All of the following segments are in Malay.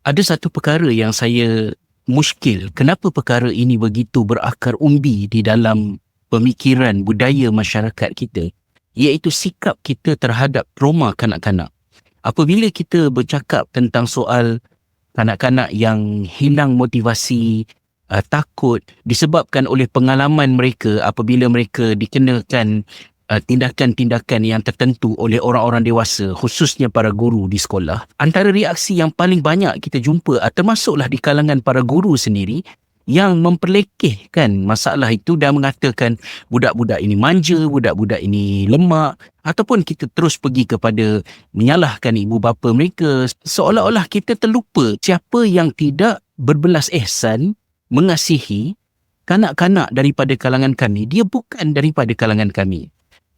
ada satu perkara yang saya muskil. Kenapa perkara ini begitu berakar umbi di dalam pemikiran budaya masyarakat kita? Iaitu sikap kita terhadap trauma kanak-kanak. Apabila kita bercakap tentang soal kanak-kanak yang hilang motivasi, uh, takut disebabkan oleh pengalaman mereka apabila mereka dikenakan Uh, tindakan-tindakan yang tertentu oleh orang-orang dewasa khususnya para guru di sekolah. Antara reaksi yang paling banyak kita jumpa uh, termasuklah di kalangan para guru sendiri yang memperlekehkan masalah itu dan mengatakan budak-budak ini manja, budak-budak ini lemak ataupun kita terus pergi kepada menyalahkan ibu bapa mereka. Seolah-olah kita terlupa siapa yang tidak berbelas ihsan mengasihi kanak-kanak daripada kalangan kami. Dia bukan daripada kalangan kami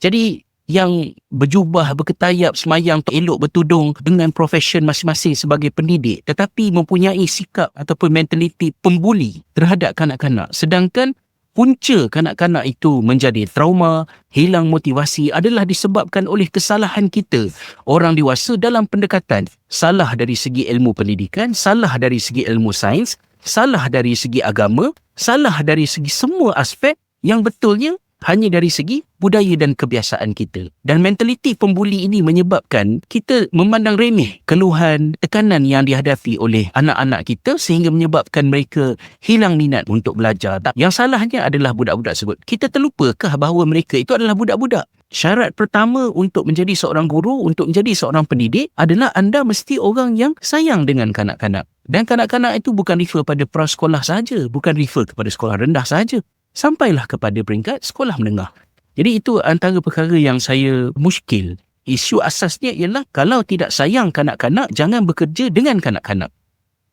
jadi yang berjubah, berketayap, semayang, elok bertudung dengan profesion masing-masing sebagai pendidik tetapi mempunyai sikap ataupun mentaliti pembuli terhadap kanak-kanak. Sedangkan punca kanak-kanak itu menjadi trauma, hilang motivasi adalah disebabkan oleh kesalahan kita orang dewasa dalam pendekatan. Salah dari segi ilmu pendidikan, salah dari segi ilmu sains, salah dari segi agama, salah dari segi semua aspek yang betulnya hanya dari segi budaya dan kebiasaan kita. Dan mentaliti pembuli ini menyebabkan kita memandang remeh keluhan, tekanan yang dihadapi oleh anak-anak kita sehingga menyebabkan mereka hilang minat untuk belajar. Yang salahnya adalah budak-budak tersebut. Kita terlupakah bahawa mereka itu adalah budak-budak? Syarat pertama untuk menjadi seorang guru, untuk menjadi seorang pendidik adalah anda mesti orang yang sayang dengan kanak-kanak. Dan kanak-kanak itu bukan refer pada prasekolah saja, bukan refer kepada sekolah rendah saja sampailah kepada peringkat sekolah menengah. Jadi itu antara perkara yang saya muskil. Isu asasnya ialah kalau tidak sayang kanak-kanak, jangan bekerja dengan kanak-kanak.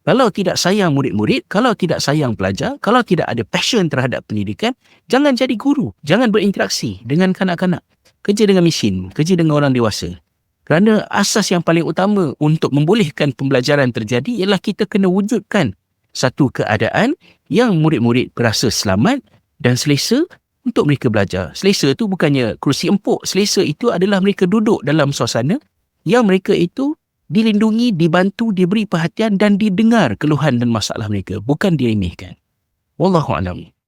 Kalau tidak sayang murid-murid, kalau tidak sayang pelajar, kalau tidak ada passion terhadap pendidikan, jangan jadi guru. Jangan berinteraksi dengan kanak-kanak. Kerja dengan mesin, kerja dengan orang dewasa. Kerana asas yang paling utama untuk membolehkan pembelajaran terjadi ialah kita kena wujudkan satu keadaan yang murid-murid berasa selamat dan selesa untuk mereka belajar. Selesa itu bukannya kerusi empuk. Selesa itu adalah mereka duduk dalam suasana yang mereka itu dilindungi, dibantu, diberi perhatian dan didengar keluhan dan masalah mereka. Bukan diremehkan. Wallahu'alam.